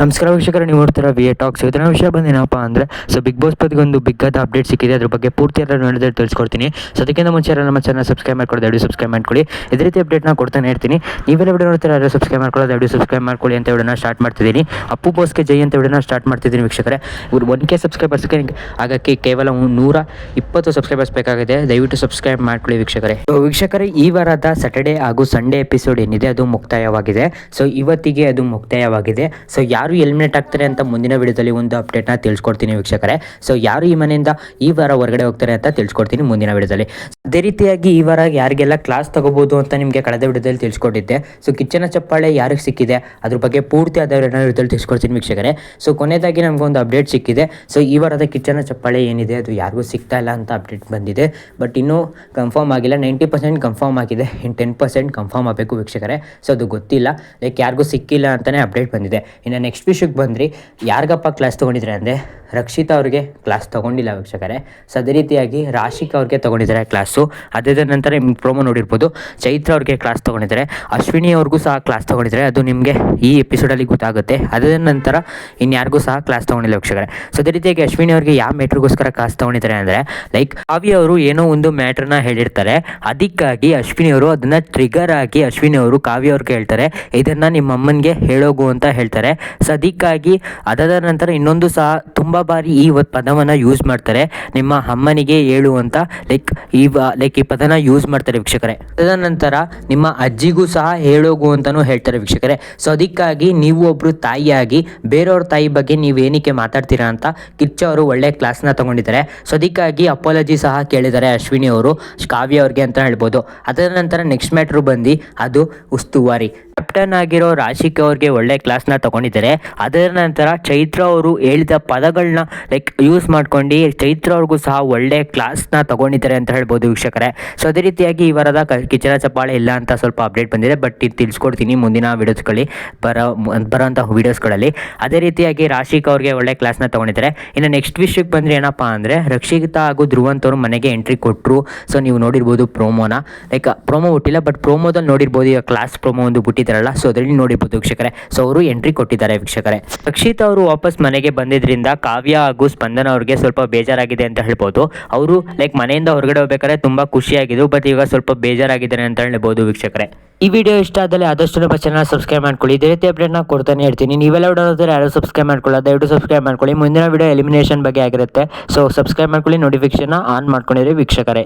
ನಮಸ್ಕಾರ ವೀಕ್ಷಕರು, ನೀವು ನೋಡ್ತೀರಾ ವಿ ಎ ಟಾಕ್ಸ್ ಇದರ ವಿಷಯ ಬಂದೇನಪ್ಪ ಅಂದರೆ ಸೊ ಬಿಗ್ ಬಾಸ್ ಒಂದು ಬಿಗ್ ಆದ ಅಪ್ಡೇಟ್ ಸಿಕ್ಕಿದೆ. ಅದ್ರ ಬಗ್ಗೆ ಪೂರ್ತಿ ಎಲ್ಲ ನೋಡಿದ್ರೆ ತಿಳಿಸ್ಕೊಡ್ತೀನಿ. ಸೊ ಅದಕ್ಕಿಂತ ಮುಂಚೆ ನಮ್ಮ ಚಾನಲ್ ಸಬ್ಸ್ಕ್ರೈಬ್ ಮಾಡ್ಕೊಳ್ಳಿ, ದಯವಿಟ್ಟು ಸಬ್ಸ್ಕ್ರೈಬ್ ಮಾಡ್ಕೊಳ್ಳಿ. ಇದೇ ರೀತಿ ಅಪ್ಡೇಟ್ನ ಕೊಡ್ತಾನೆ ಇರ್ತೀನಿ. ನೀವೆಲ್ಲ ವಿಡಿಯೋ ನೋಡ್ತೀರಾ ಅದರ ಸಬ್ಸ್ಕ್ರೈಬ್ ಮಾಡ್ಕೊಳ್ಳೋದು ದಯವಿಟ್ಟು ಸಬ್ಸ್ಕ್ರೈಬ್ ಮಾಡ್ಕೊಳ್ಳಿ ಅಂತ ವಿಡಿಯೋನ ಸ್ಟಾರ್ಟ್ ಮಾಡ್ತಿದ್ದೀನಿ. ಅಪ್ಪು ಬೋಸ್ಗೆ ಜೈ ಅಂತ ವಿಡಿಯೋನ ಸ್ಟಾರ್ಟ್ ಮಾಡ್ತಿದ್ದೀನಿ ವೀಕ್ಷಕರೇ. ಇವರು ಒನ್ ಕೆ ಸಬ್ಸ್ಕ್ರೈಬರ್ಸ್ಗೆ ಆಗಕ್ಕೆ ಕೇವಲ ನೂರ ಇಪ್ಪತ್ತು ಸಬ್ಸ್ಕ್ರೈಬರ್ಸ್ ಬೇಕಾಗಿದೆ. ದಯವಿಟ್ಟು ಸಬ್ಸ್ಕ್ರೈಬ್ ಮಾಡ್ಕೊಳ್ಳಿ ವೀಕ್ಷಕರೇ. ಸೊ ವೀಕ್ಷಕರೇ, ಈ ವಾರದ ಸ್ಯಾಟರ್ಡೇ ಹಾಗೂ ಸಂಡೇ ಎಪಿಸೋಡ್ ಏನಿದೆ, ಅದು ಮುಕ್ತಾಯವಾಗಿದೆ. ಸೊ ಇವತ್ತಿಗೆ ಅದು ಮುಕ್ತಾಯವಾಗಿದೆ. ಸೊ ಯಾರು ಎಲಿಮಿನೇಟ್ ಆಗ್ತಾರೆ ಅಂತ ಮುಂದಿನ ವಿಡಿಯೋದಲ್ಲಿ ಒಂದು ಅಪ್ಡೇಟ್ನ ತಿಳಿಸ್ಕೊಡ್ತೀನಿ ವೀಕ್ಷಕರೇ. ಸೊ ಯಾರು ಈ ಮನೆಯಿಂದ ಈ ವಾರ ಹೊರಗಡೆ ಹೋಗ್ತಾರೆ ಅಂತ ತಿಳಿಸ್ಕೊಡ್ತೀನಿ ಮುಂದಿನ ವಿಡಿಯೋದಲ್ಲಿ. ಅದೇ ರೀತಿಯಾಗಿ ಈ ವಾರ ಯಾರಿಗೆಲ್ಲ ಕ್ಲಾಸ್ ತಗೋಬಹುದು ಅಂತ ನಿಮಗೆ ಕಳೆದ ವಿಡಿಯೋದಲ್ಲಿ ತಿಳಿಸ್ಕೊಟ್ಟಿದ್ದೆ. ಸೊ ಕಿಚ್ಚನ ಚಪ್ಪಾಳೆ ಯಾರಿಗೆ ಸಿಕ್ಕಿದೆ? ಅದ್ರ ಬಗ್ಗೆ ಪೂರ್ತಿ ಆದ ವಿಡಿಯೋದಲ್ಲಿ ತಿಳಿಸ್ಕೊಡ್ತೀನಿ ವೀಕ್ಷಕರೇ. ಸೊ ಕೊನೆಯದಾಗಿ ಒಂದು ಅಪ್ಡೇಟ್ ಸಿಕ್ಕಿದೆ. ಸೊ ಈ ವಾರದ ಕಿಚ್ಚನ ಚಪ್ಪಾಳೆ ಏನಿದೆ? ಅದು ಯಾರಿಗೂ ಸಿಗ್ತಾ ಇಲ್ಲ ಅಂತ ಅಪ್ಡೇಟ್ ಬಂದಿದೆ. ಬಟ್ ಇನ್ನೂ ಕನ್ಫರ್ಮ್ ಆಗಿಲ್ಲ. ನೈಂಟಿ ಪರ್ಸೆಂಟ್ ಕನ್ಫರ್ಮ್ ಆಗಿದೆ. ಇನ್ನು ಟೆನ್ ಪರ್ಸೆಂಟ್ ಕನ್ಫರ್ಮ್ ಆಗಬೇಕು ವೀಕ್ಷಕರೇ. ಸೊ ಅದು ಗೊತ್ತಿಲ್ಲ. ಲೈಕ್ ಯಾರಿಗೂ ಸಿಕ್ಕಿಲ್ಲ ಅಂತಲೇ ಅಪ್ಡೇಟ್ ಬಂದಿದೆ. ಇನ್ನು ನೆಕ್ಸ್ಟ್ ವಿಷಯಕ್ಕೆ ಬಂದ್ರಿ ಯಾರಿಗಪ್ಪ ಕ್ಲಾಸ್ ತೊಗೊಂಡಿದ್ರೆ ಅಂದರೆ ರಕ್ಷಿತಾ ಅವ್ರಿಗೆ ಕ್ಲಾಸ್ ತೊಗೊಂಡಿಲ್ಲ ವೀಕ್ಷಕರೇ. ಅದೇ ರೀತಿಯಾಗಿ ರಾಶಿಕ್ ಅವ್ರಿಗೆ ತೊಗೊಂಡಿದ್ದಾರೆ ಕ್ಲಾಸು ಅದಾದ ನಂತರ ನಿಮ್ಮ ಪ್ರೋಮೋ ನೋಡಿರ್ಬೋದು. ಚೈತ್ರ ಅವ್ರಿಗೆ ಕ್ಲಾಸ್ ತೊಗೊಂಡಿದ್ದಾರೆ. ಅಶ್ವಿನಿ ಅವ್ರಿಗೂ ಸಹ ಕ್ಲಾಸ್ ತೊಗೊಂಡಿದ್ದಾರೆ. ಅದು ನಿಮಗೆ ಈ ಎಪಿಸೋಡಲ್ಲಿ ಗೊತ್ತಾಗುತ್ತೆ. ಅದಾದ ನಂತರ ಇನ್ಯಾರಿಗೂ ಸಹ ಕ್ಲಾಸ್ ತೊಗೊಂಡಿಲ್ಲ ವೀಕ್ಷಕರೇ. ಅದೇ ರೀತಿಯಾಗಿ ಅಶ್ವಿನಿ ಅವ್ರಿಗೆ ಯಾವ ಮ್ಯಾಟ್ರಿಗೋಸ್ಕರ ಕ್ಲಾಸ್ ತೊಗೊಂಡಿದ್ದಾರೆ ಅಂದರೆ ಲೈಕ್ ಕಾವ್ಯ ಅವರು ಏನೋ ಒಂದು ಮ್ಯಾಟ್ರನ್ನ ಹೇಳಿರ್ತಾರೆ. ಅದಕ್ಕಾಗಿ ಅಶ್ವಿನಿ ಅವರು ಅದನ್ನು ಟ್ರಿಗರ್ ಆಗಿ ಅಶ್ವಿನಿ ಅವರು ಕಾವ್ಯ ಅವ್ರಿಗೆ ಹೇಳ್ತಾರೆ. ಇದನ್ನು ನಿಮ್ಮ ಅಮ್ಮನಿಗೆ ಹೇಳೋಗು ಅಂತ ಹೇಳ್ತಾರೆ. ಸೊ ಅದಕ್ಕಾಗಿ ಅದಾದ ನಂತರ ಇನ್ನೊಂದು ಸಹ ತುಂಬ ಬಾರಿ ಈ ಪದವನ್ನು ಯೂಸ್ ಮಾಡ್ತಾರೆ. ನಿಮ್ಮ ಅಮ್ಮನಿಗೆ ಹೇಳು ಅಂತ ಲೈಕ್ ಈ ಲೈಕ್ ಈ ಪದನ ಯೂಸ್ ಮಾಡ್ತಾರೆ ವೀಕ್ಷಕರೇ. ಅದಾದ ನಂತರ ನಿಮ್ಮ ಅಜ್ಜಿಗೂ ಸಹ ಹೇಳೋಗು ಅಂತಲೂ ಹೇಳ್ತಾರೆ ವೀಕ್ಷಕರೇ. ಸೊ ಅದಕ್ಕಾಗಿ ನೀವು ಒಬ್ಬರು ತಾಯಿಯಾಗಿ, ಬೇರೆಯವ್ರ ತಾಯಿ ಬಗ್ಗೆ ನೀವು ಏನಕ್ಕೆ ಮಾತಾಡ್ತೀರಾ ಅಂತ ಕಿಚ್ಚ ಅವರು ಒಳ್ಳೆ ಕ್ಲಾಸ್ನ ತಗೊಂಡಿದ್ದಾರೆ. ಸೊ ಅದಕ್ಕಾಗಿ ಅಪಾಲಜಿ ಸಹ ಕೇಳಿದ್ದಾರೆ ಅಶ್ವಿನಿ ಅವರು, ಕಾವ್ಯ ಅವ್ರಿಗೆ ಅಂತ ಹೇಳ್ಬೋದು. ಅದರ ನಂತರ ನೆಕ್ಸ್ಟ್ ಮ್ಯಾಟ್ರು ಬಂದು ಅದು ಉಸ್ತುವಾರಿ. ಕ್ಯಾಪ್ಟನ್ ಆಗಿರೋ ರಾಶಿಕ್ ಅವ್ರಿಗೆ ಒಳ್ಳೆ ಕ್ಲಾಸ್ನ ತಗೊಂಡಿದ್ದಾರೆ. ಅದರ ನಂತರ ಚೈತ್ರ ಅವರು ಹೇಳಿದ ಪದಗಳನ್ನ ಲೈಕ್ ಯೂಸ್ ಮಾಡ್ಕೊಂಡು ಚೈತ್ರ ಅವ್ರಿಗೂ ಸಹ ಒಳ್ಳೆ ಕ್ಲಾಸ್ನ ತಗೊಂಡಿದ್ದಾರೆ ಅಂತ ಹೇಳ್ಬೋದು ವೀಕ್ಷಕರೇ. ಸೊ ಅದೇ ರೀತಿಯಾಗಿ ಈ ವಾರದ ಕಿಚನ ಚಪ್ಪಾಳೆ ಇಲ್ಲ ಅಂತ ಸ್ವಲ್ಪ ಅಪ್ಡೇಟ್ ಬಂದಿದೆ. ಬಟ್ ಇದು ತಿಳಿಸ್ಕೊಡ್ತೀನಿ ಮುಂದಿನ ವೀಡಿಯೋಸ್ಗಳಲ್ಲಿ ಬರೋ, ಬರೋಂಥ ವೀಡಿಯೋಸ್ಗಳಲ್ಲಿ ಅದೇ ರೀತಿಯಾಗಿ ರಾಶಿಕ್ ಅವ್ರಿಗೆ ಒಳ್ಳೆ ಕ್ಲಾಸ್ನ ತೊಗೊಂಡಿದ್ದಾರೆ. ಇನ್ನು ನೆಕ್ಸ್ಟ್ ವಿಷಯಕ್ಕೆ ಬಂದರೆ ಏನಪ್ಪ ಅಂದರೆ, ರಕ್ಷಿತಾ ಹಾಗೂ ಧ್ರುವಂತ್ ಅವರು ಮನೆಗೆ ಎಂಟ್ರಿ ಕೊಟ್ಟರು ಸೊ ನೀವು ನೋಡಿರ್ಬೋದು ಪ್ರೋಮೋನ ಲೈಕ್ ಪ್ರೋಮೋ ಹುಟ್ಟಿಲ್ಲ ಬಟ್ ಪ್ರೋಮೋದಲ್ಲಿ ನೋಡಿರ್ಬೋದು ಈಗ ಕ್ಲಾಸ್ ಪ್ರೋಮೋ ಒಂದು ಬಿಟ್ಟಿದ್ದಾರಲ್ಲ. ಸೊ ಅದರಲ್ಲಿ ನೋಡಿರ್ಬೋದು ವೀಕ್ಷಕರೇ ಸೊ ಅವರು ಎಂಟ್ರಿ ಕೊಟ್ಟಿದ್ದಾರೆ ವೀಕ್ಷಕರೇ. ರಕ್ಷಿತ್ ಅವರು ವಾಪಸ್ ಮನೆಗೆ ಬಂದಿದ್ರಿಂದ ಕಾವ್ಯ ಹಾಗೂ ಸ್ಪಂದನ ಅವ್ರಿಗೆ ಸ್ವಲ್ಪ ಬೇಜಾರಾಗಿದೆ ಅಂತ ಹೇಳ್ಬೋದು. ಅವರು ಲೈಕ್ ಮನೆಯಿಂದ ಹೊರಗಡೆ ಹೋಗ್ಬೇಕಾದ್ರೆ ತುಂಬ ಖುಷಿಯಾಗಿದ್ದು ಬಟ್ ಈಗ ಸ್ವಲ್ಪ ಬೇಜಾರಾಗಿದ್ದಾರೆ ಅಂತ ಹೇಳ್ಬೋದು ವೀಕ್ಷಕರೇ. ಈ ವಿಡಿಯೋ ಇಷ್ಟ ಆದಲ್ಲಿ ಆದಷ್ಟು ನಮ್ಮ ಚಾನಲ್ ಸಬ್ಸ್ಕ್ರೈಬ್ ಮಾಡ್ಕೊಳ್ಳಿ. ಇದೇ ರೀತಿ ಅಪ್ಡೇಟ್ನ ಕೊಡ್ತಾನೆ ಇರ್ತೀನಿ. ನೀವೆಲ್ಲ ವಿಡಿಯೋ ಯಾರು ಸಬ್ಸ್ಕ್ರೈಬ್ ಮಾಡ್ಕೊಳ್ಳಿ ದಯವಿಟ್ಟು ಸಬ್ಸ್ಕ್ರೈಬ್ ಮಾಡ್ಕೊಳ್ಳಿ. ಮುಂದಿನ ವಿಡಿಯೋ ಎಲಿಮಿನೇಷನ್ ಬಗ್ಗೆ ಆಗಿರುತ್ತೆ. ಸೊ ಸಬ್ಸ್ಕ್ರೈಬ್ ಮಾಡ್ಕೊಳ್ಳಿ ನೋಟಿಫಿಕೇಶನ್ ಆನ್ ಮಾಡ್ಕೊಂಡಿರಿ ವೀಕ್ಷಕರೇ.